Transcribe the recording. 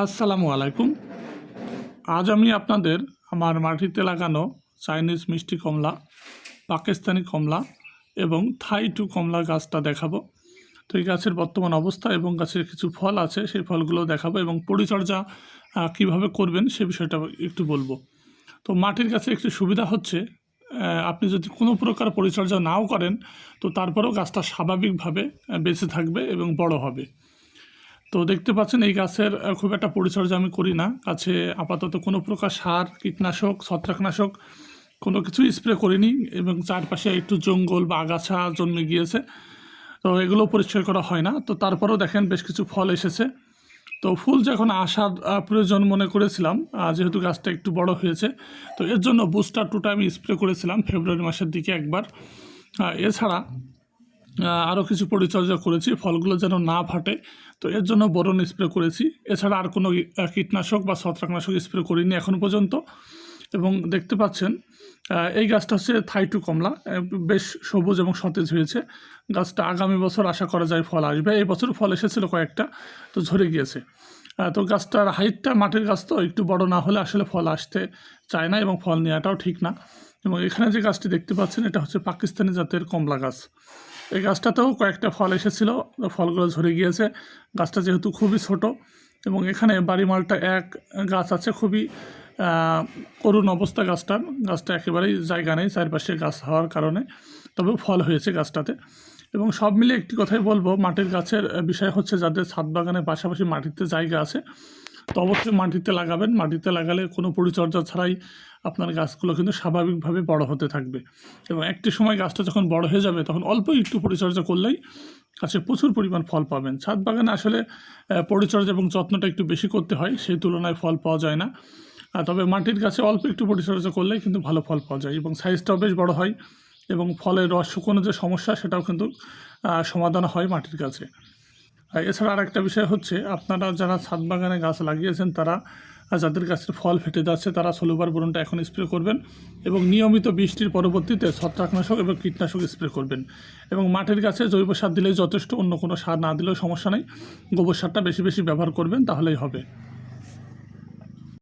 আসসালামু আলাইকুম। আজ আমি আপনাদের আমার মাটিতে লাগানো চাইনিজ মিষ্টি কমলা, পাকিস্তানি কমলা এবং থাই টু কমলা গাছটা দেখাবো। তো এই গাছের বর্তমান অবস্থা এবং গাছের কিছু ফল আছে, সেই ফলগুলো দেখাবো এবং পরিচর্যা কীভাবে করবেন সে বিষয়টা একটু বলব। তো মাটির কাছে একটি সুবিধা হচ্ছে আপনি যদি কোনো প্রকার পরিচর্যা নাও করেন, তো তারপরেও গাছটা স্বাভাবিকভাবে বেঁচে থাকবে এবং বড় হবে। তো দেখতে পাচ্ছেন এই গাছের খুব একটা পরিচর্যা আমি করি না। গাছে আপাতত কোনো প্রকার সার, কীটনাশক, ছত্রাকনাশক কোনো কিছুই স্প্রে করিনি এবং চারপাশে একটু জঙ্গল বা আগাছা জন্মে গিয়েছে। তো এগুলো পরিষ্কার করা হয় না। তো তারপরেও দেখেন বেশ কিছু ফল এসেছে। তো ফুল যখন আসার প্রয়োজন মনে করেছিলাম যেহেতু গাছটা একটু বড় হয়েছে, তো এর জন্য বুস্টার টুটা আমি স্প্রে করেছিলাম ফেব্রুয়ারি মাসের দিকে একবার। এছাড়া আরও কিছু পরিচর্যা করেছি, ফলগুলো যেন না ফাটে। তো এর জন্য বরণ স্প্রে করেছি। এছাড়া আর কোনো কীটনাশক বা ছত্রাকনাশক স্প্রে করিনি এখন পর্যন্ত। এবং দেখতে পাচ্ছেন এই গাছটা হচ্ছে থাইটু কমলা বেশ সবুজ এবং সতেজ হয়েছে। গাছটা আগামী বছর আশা করা যায় ফল আসবে। এই বছর ফল এসেছিল কয়েকটা, তো ঝরে গিয়েছে। তো গাছটার হাইটটা মাটির গাছ তো, একটু বড় না হলে আসলে ফল আসতে চায় না এবং ফল নেওয়াটাও ঠিক না। এবং এখানে যে গাছটি দেখতে পাচ্ছেন, এটা হচ্ছে পাকিস্তানি জাতের কমলা গাছ। এই গাছটাতেও কয়েকটা ফল এসেছিল। ফলগুলো ঝরে গিয়েছে। গাছটা যেহেতু খুবই ছোট এবং এখানে বাড়ি মালটা এক, গাছ আছে খুবই করুণ অবস্থা গাছটার। গাছটা একেবারেই জায়গা নেই চারপাশে গাছ হওয়ার কারণে, তবে ফল হয়েছে গাছটাতে। এবং সব মিলে একটি কথাই বলব, মাটির গাছের বিষয় হচ্ছে যাদের ছাদ বাগানের পাশাপাশি মাটিতে জায়গা আছে তো অবশ্যই মাটিতে লাগাবেন। মাটিতে লাগালে কোনো পরিচর্যা ছাড়াই আপনার গাছগুলো কিন্তু স্বাভাবিকভাবে বড় হতে থাকবে। এবং একটি সময় গাছটা যখন বড় হয়ে যাবে, তখন অল্প একটু পরিচর্যা করলেই গাছে প্রচুর পরিমাণ ফল পাবেন। ছাদ বাগানে আসলে পরিচর্যা এবং যত্নটা একটু বেশি করতে হয়, সেই তুলনায় ফল পাওয়া যায় না। তবে মাটির গাছে অল্প একটু পরিচর্যা করলেই কিন্তু ভালো ফল পাওয়া যায় এবং সাইজটাও বেশ বড় হয় এবং ফলের রস শুকোনো যে সমস্যা, সেটাও কিন্তু সমাধান হয় মাটির গাছে। এছাড়া আর একটা বিষয় হচ্ছে, আপনারা যারা ছাদ বাগানে গাছ লাগিয়েছেন, তারা যাদের গাছের ফল ফেটে যাচ্ছে, তারা সলুবার বোরনটা এখন স্প্রে করবেন এবং নিয়মিত বৃষ্টির পরবর্তীতে ছত্রাকনাশক এবং কীটনাশক স্প্রে করবেন। এবং মাটির গাছে জৈব সার দিলেই যথেষ্ট, অন্য কোনো সার না দিলেও সমস্যা নেই। গোবর সারটা বেশি বেশি ব্যবহার করবেন, তাহলেই হবে।